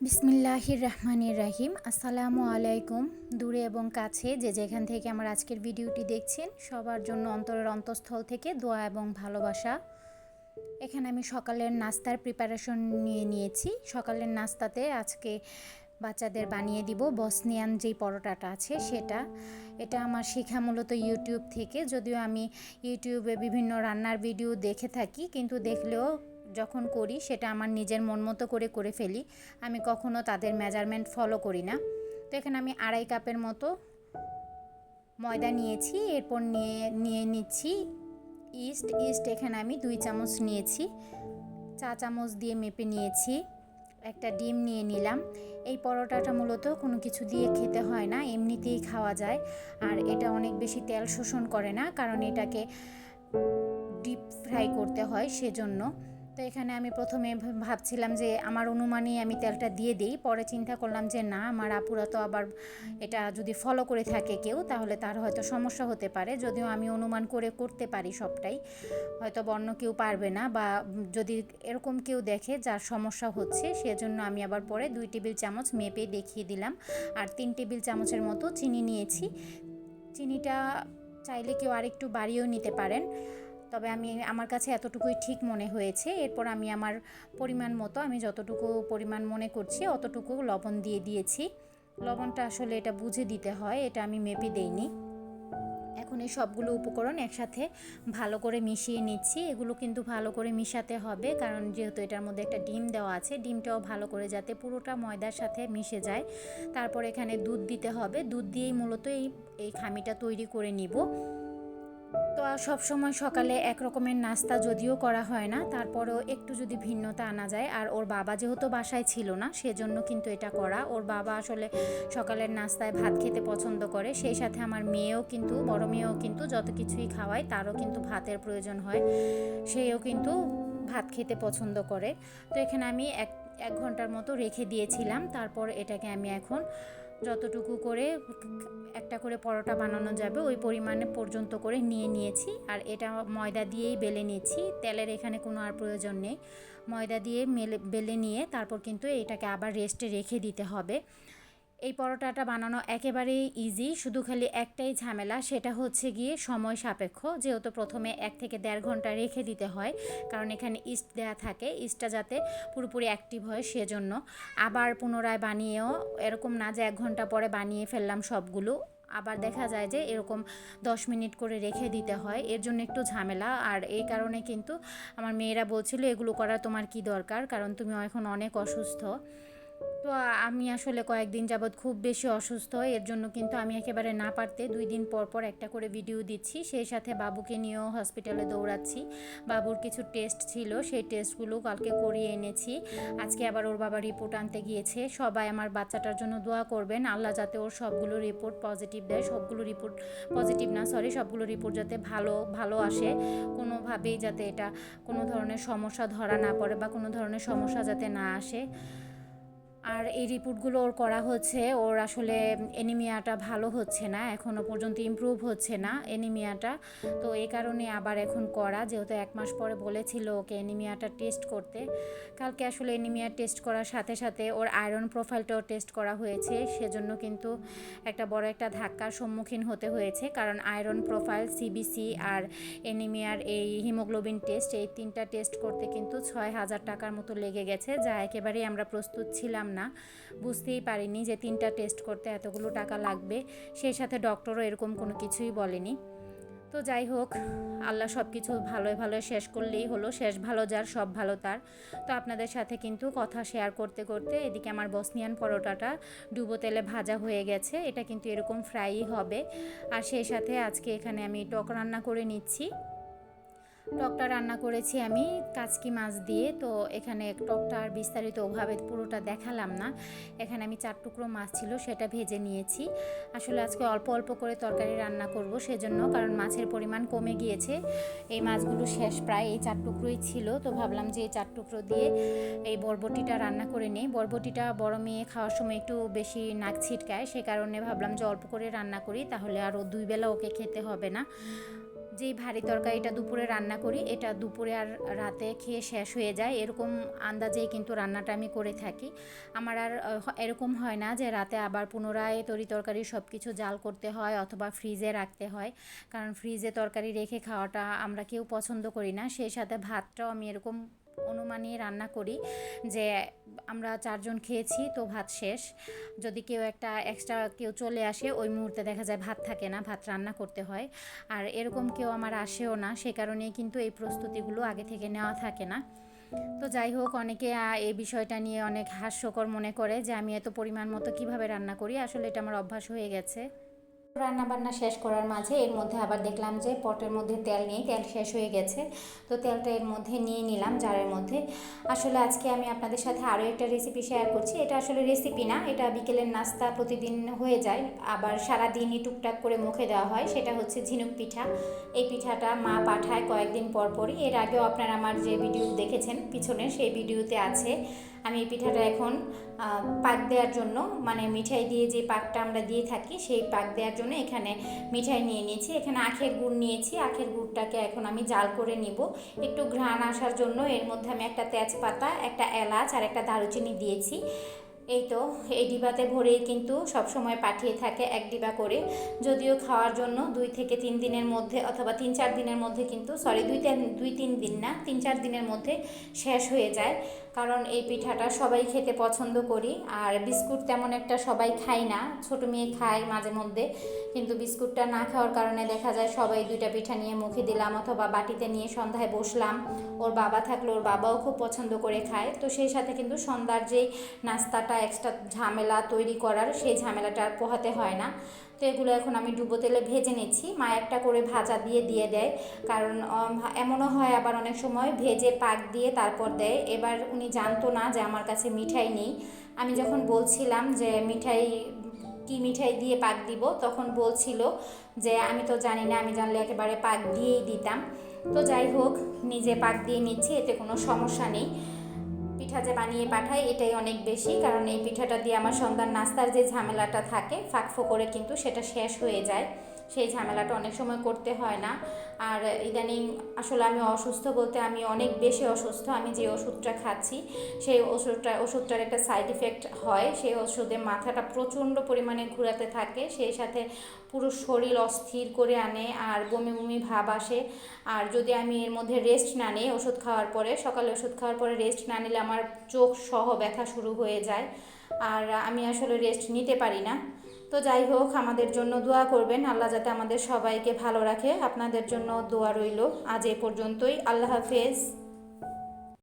বিসমিল্লাহির রহমানির রাহিম। আসসালামু আলাইকুম। দূরে এবং কাছে যে যেখান থেকে আমার আজকের ভিডিওটি দেখছেন, সবার জন্য অন্তরের অন্তঃস্থল থেকে দোয়া এবং ভালোবাসা। এখানে আমি সকালের নাস্তার প্রিপারেশন নিয়ে নিয়েছি। সকালের নাস্তাতে আজকে বাচ্চাদের বানিয়ে দিব বসনিয়ান যেই পরোটাটা আছে সেটা। এটা আমার শেখা মূলত ইউটিউব থেকে। যদিও আমি ইউটিউবে বিভিন্ন রান্নার ভিডিও দেখে থাকি, কিন্তু দেখলেও যখন করি, সেটা আমার নিজের মন মতো করে করে ফেলি। আমি কখনো তাদের মেজারমেন্ট ফলো করি না। তো এখানে আমি আড়াই কাপের মতো ময়দা নিয়েছি, এরপর নিয়ে নিয়ে নিচ্ছি ইস্ট ইস্ট এখানে আমি দুই চামচ নিয়েছি, চা চামচ দিয়ে মেপে নিয়েছি, একটা ডিম নিয়ে নিলাম। এই পরোটাটা মূলত কোনো কিছু দিয়ে খেতে হয় না, এমনিতেই খাওয়া যায়। আর এটা অনেক বেশি তেল শোষণ করে না, কারণ এটাকে ডিপ ফ্রাই করতে হয় সেজন্য। তো এখানে আমি প্রথমে ভাবছিলাম যে আমার অনুমানেই আমি তেলটা দিয়ে দিই। পরে চিন্তা করলাম যে না, আমার আপুরা তো আবার এটা যদি ফলো করে থাকে কেউ, তাহলে তার হয়তো সমস্যা হতে পারে। যদিও আমি অনুমান করে করতে পারি সবটাই। হয়তো বন্য কেউ পারবে না বা যদি এরকম কেউ দেখে যার সমস্যা হচ্ছে, সেজন্য আমি আবার পরে দুই টেবিল চামচ মেপে দেখিয়ে দিলাম। আর তিন টেবিল চামচের মতো চিনি নিয়েছি। চিনিটা চাইলে কেউ আরেকটু বাড়িয়েও নিতে পারেন। তবে আমি আমার কাছে এতটুকুই ঠিক মনে হয়েছে। এরপর আমি আমার পরিমাণ মতো আমি যতটুকু পরিমাণ মনে করছি অতটুকু লবণ দিয়ে দিয়েছি। লবণটা আসলে এটা বুঝে দিতে হয়, এটা আমি মেপে দেইনি। এখন এই সবগুলো উপকরণ একসাথে ভালো করে মিশিয়ে নিচ্ছি। এগুলো কিন্তু ভালো করে মিশাতে হবে, কারণ যেহেতু এটার মধ্যে একটা ডিম দেওয়া আছে, ডিমটাও ভালো করে যাতে পুরোটা ময়দার সাথে মিশে যায়। তারপর এখানে দুধ দিতে হবে। দুধ দিয়েই মূলত এই এই খামিটা তৈরি করে নিব। তো সব সময় সকালে এক রকমের নাস্তা যদিও করা হয় না, তারপরেও একটু যদি ভিন্নতা আনা যায়। আর ওর বাবা যেহেতু বাসায় ছিল না, সেজন্য কিন্তু এটা করা। ওর বাবা আসলে সকালের নাস্তায় ভাত খেতে পছন্দ করে। সেই সাথে আমার মেয়েও কিন্তু, বড় মেয়েও কিন্তু যত কিছুই খাওয়ায়, তারও কিন্তু ভাতের প্রয়োজন হয়। সেও কিন্তু ভাত খেতে পছন্দ করে। তো এখানে আমি এক এক ঘণ্টার মতো রেখে দিয়েছিলাম। তারপর এটাকে আমি এখন যতটুকু করে একটা করে পরোটা বানানো যাবে, ওই পরিমাণে পর্যন্ত করে নিয়ে নিয়েছি। আর এটা ময়দা দিয়েই বেলে নিয়েছি। তেলের এখানে কোনো আর প্রয়োজন নেই। ময়দা দিয়ে মেলে, বেলে নিয়ে তারপর কিন্তু এটাকে আবার রেস্টে রেখে দিতে হবে। এই পরোটাটা বানানো একেবারেই ইজি শুধু খালি একটাই ঝামেলা, সেটা হচ্ছে গিয়ে সময় সাপেক্ষ। যেহেতু প্রথমে এক থেকে দেড় ঘণ্টা রেখে দিতে হয়, কারণ এখানে ইস্ট দেয়া থাকে। ইস্টটা যাতে পুরোপুরি অ্যাক্টিভ হয় সেজন্য। আবার পুনরায় বানিয়েও, এরকম না যে এক ঘণ্টা পরে বানিয়ে ফেললাম সবগুলো, আবার দেখা যায় যে এরকম দশ মিনিট করে রেখে দিতে হয়। এর জন্য একটু ঝামেলা। আর এই কারণে কিন্তু আমার মেয়েরা বলছিল, এগুলো করা তোমার কি দরকার? কারণ তুমি এখন অনেক অসুস্থ। তো আমি আসলে কয়েকদিন যাবৎ খুব বেশি অসুস্থ, এর জন্য কিন্তু আমি একেবারে না পারতে দুই দিন পর পর একটা করে ভিডিও দিচ্ছি। সেই সাথে বাবুকে নিয়েও হসপিটালে দৌড়াচ্ছি। বাবুর কিছু টেস্ট ছিল, সেই টেস্টগুলো কালকে করিয়ে এনেছি। আজকে আবার ওর বাবা রিপোর্ট আনতে গিয়েছে। সবাই আমার বাচ্চাটার জন্য দোয়া করবেন। আল্লাহ যাতে ওর সবগুলো রিপোর্ট পজিটিভ দেয়। সবগুলো রিপোর্ট পজিটিভ না সরি সবগুলো রিপোর্ট যাতে ভালো ভালো আসে। কোনোভাবেই যাতে এটা কোনো ধরনের সমস্যা ধরা না পড়ে বা কোনো ধরনের সমস্যা যাতে না আসে। আর এই রিপোর্টগুলো ওর করা হচ্ছে, ওর আসলে এনিমিয়াটা ভালো হচ্ছে না এখনও পর্যন্ত ইমপ্রুভ হচ্ছে না এনিমিয়াটা তো এই কারণে আবার এখন করা, যেহেতু এক মাস পরে বলেছিল ওকে এনিমিয়াটা টেস্ট করতে। কালকে আসলে এনিমিয়া টেস্ট করার সাথে সাথে ওর আয়রন প্রোফাইলটাও টেস্ট করা হয়েছে, সেজন্য কিন্তু একটা বড় একটা ধাক্কার সম্মুখীন হতে হয়েছে, কারণ আয়রন প্রোফাইল সিবিসি আর এনিমিয়ার এই হিমোগ্লোবিন টেস্ট এই তিনটা টেস্ট করতে কিন্তু ছয় হাজার টাকার মতো লেগে গেছে, যা একেবারেই আমরা প্রস্তুত ছিলাম না। বুঝতেই পারিনি যে তিনটা টেস্ট করতে এতগুলো টাকা লাগবে সেই সাথে ডক্টরও এরকম কোনো কিছুই বলেনি। তো যাই হোক, আল্লাহ সব কিছু ভালোই ভালো শেষ করলেই হলো, শেষ ভালো যার, সব ভালো তার। তো আপনাদের সাথে কিন্তু কথা শেয়ার করতে করতে এদিকে আমার বসনিয়ান পরোটাটা ডুবো তেলে ভাজা হয়ে গেছে, এটা কিন্তু এরকম ফ্রাই হবে। আর সেই সাথে আজকে এখানে আমি টক রান্না করে নিচ্ছি। টকটা রান্না করেছি আমি, কাচকি মাছ দিয়ে। তো এখানে টকটা আর বিস্তারিত ওভাবে পুরোটা দেখালাম না। এখানে আমি চার টুকরো মাছ ছিল, সেটা ভেজে নিয়েছি। আসলে আজকে অল্প অল্প করে তরকারি রান্না করব সেজন্য, কারণ মাছের পরিমাণ কমে গিয়েছে। এই মাছগুলো শেষ প্রায় এই চার টুকরোই ছিল। তো ভাবলাম যে এই চার টুকরো দিয়ে এই বরবটিটা রান্না করে নিই। বরবটিটা বড় মেয়ে খাওয়ার সময় একটু বেশি নাক ছিটকায়, সে কারণে ভাবলাম যে অল্প করে রান্না করি, তাহলে আরও দুই বেলা ওকে খেতে হবে না। যেই ভারী তরকারিটা দুপুরে রান্না করি, এটা দুপুরে আর রাতে খেয়ে শেষ হয়ে যায়। এরকম আন্দাজেই কিন্তু রান্নাটা আমি করে থাকি। আমার আর এরকম হয় না যে রাতে আবার পুনরায় তরি তরকারি সব কিছু জাল করতে হয় অথবা ফ্রিজে রাখতে হয়। কারণ ফ্রিজে তরকারি রেখে খাওয়াটা আমরা কেউ পছন্দ করি না। সেই সাথে ভাতটাও আমি এরকম অনুমানিয়ে রান্না করি যে আমরা চারজন খেয়েছি তো ভাত শেষ। যদি কেউ একটা এক্সট্রা কেউ চলে আসে, ওই মুহূর্তে দেখা যায় ভাত থাকে না, ভাত রান্না করতে হয়। আর এরকম কেউ আমার আসেও না, সে কারণেই কিন্তু এই প্রস্তুতিগুলো আগে থেকে নেওয়া থাকে না। তো যাই হোক, অনেকে এই বিষয়টা নিয়ে অনেক হাস্যকর মনে করে যে আমি এত পরিমাণ মতো কীভাবে রান্না করি, আসলে এটা আমার অভ্যাস হয়ে গেছে। রান্না বান্না শেষ করার মাঝে এর মধ্যে আবার দেখলাম যে পটের মধ্যে তেল নেই, তেল শেষ হয়ে গেছে। তো তেলটা এর মধ্যে নিয়ে নিলাম জারের মধ্যে। আসলে আজকে আমি আপনাদের সাথে আরও একটা রেসিপি শেয়ার করছি। এটা আসলে রেসিপি না, এটা বিকেলের নাস্তা প্রতিদিন হয়ে যায়। আবার সারা দিনই টুকটাক করে মুখে দেওয়া হয়, সেটা হচ্ছে ঝিনুক পিঠা। এই পিঠাটা মা পাঠায় কয়েকদিন পর পরই। এর আগেও আপনারা আমার যে ভিডিও দেখেছেন পিছনে, সেই ভিডিওতে আছে। আমি এই পিঠাটা এখন পাক দেওয়ার জন্য মানে মিঠাই দিয়ে যে পাকটা আমরা দিয়ে থাকি, সেই পাক দেওয়ার জন্য এখানে মিঠাই নিয়ে নিয়েছি। এখানে আখের গুড় নিয়েছি। আখের গুড়টাকে এখন আমি জাল করে নিব। একটু ঘ্রাণ আসার জন্য এর মধ্যে আমি একটা তেজপাতা, একটা এলাচ আর একটা দারুচিনি দিয়েছি। এই তো, এই ডিবাতে ভরেই কিন্তু সব সময় পাঠিয়ে থাকে এক ডিবা করে। যদিও খাওয়ার জন্য দুই থেকে তিন দিনের মধ্যে অথবা তিন চার দিনের মধ্যে কিন্তু সরি দুই তিন দুই তিন দিন না, তিন চার দিনের মধ্যে শেষ হয়ে যায়। কারণ এই পিঠাটা সবাই খেতে পছন্দ করি। আর বিস্কুট তেমন একটা সবাই খায় না। ছোটো মেয়ে খায় মাঝে মধ্যে। কিন্তু বিস্কুটটা না খাওয়ার কারণে দেখা যায় সবাই দুইটা পিঠা নিয়ে মুখে দিলাম অথবা বাটিতে নিয়ে সন্ধ্যায় বসলাম। ওর বাবা থাকলে ওর বাবাও খুব পছন্দ করে খায়। তো সেই সাথে কিন্তু সন্ধ্যার যেই নাস্তাটা এক্সট্রা ঝামেলা তৈরি করার, সেই ঝামেলাটা আর পোহাতে হয় না। তো এগুলো এখন আমি ডুবো তেলে ভেজে নিচ্ছি। মা একটা করে ভাজা দিয়ে দিয়ে দেয়। কারণ এমনও হয় আবার অনেক সময় ভেজে পাক দিয়ে তারপর দেয়। এবার উনি জানতো না যে আমার কাছে মিঠাই নেই। আমি যখন বলছিলাম যে মিঠাই, কি মিঠাই দিয়ে পাক দিব, তখন বলছিল যে আমি তো জানি না, আমি জানলে একেবারে পাক দিয়েই দিতাম। তো যাই হোক, নিজে পাক দিয়ে নিচ্ছি, এতে কোনো সমস্যা নেই। পিঠা যে বানিয়ে পাঠাই এটাই অনেক বেশি, কারণ এই পিঠাটা দিয়ে আমার সন্ধ্যার নাস্তার যে ঝামেলাটা থাকে ফাঁকফো করে কিন্তু সেটা শেষ হয়ে যায়। সেই ঝামেলাটা অনেক সময় করতে হয় না। আর ইদানিং আসলে আমি অসুস্থ বলতে আমি অনেক বেশি অসুস্থ, আমি যে ওষুধটা খাচ্ছি, সেই ওষুধটা, ওষুধটার একটা সাইড ইফেক্ট হয়। সেই ওষুধে মাথাটা প্রচণ্ড পরিমাণে ঘোরাতে থাকে, সেই সাথে পুরো শরীর অস্থির করে আনে আর বমি বমি ভাব আসে। আর যদি আমি এর মধ্যে রেস্ট না নিই ওষুধ খাওয়ার পরে, সকালে ওষুধ খাওয়ার পরে রেস্ট না নিলে আমার চোখ সহ ব্যথা শুরু হয়ে যায়। আর আমি আসলে রেস্ট নিতে পারি না। তো যাই হোক, আমাদের জন্য দোয়া করবেন। আল্লাহ যাতে আমাদের সবাইকে ভালো রাখে। আপনাদের জন্য দোয়া রইল। আজ এ পর্যন্তই। আল্লাহ হাফেজ।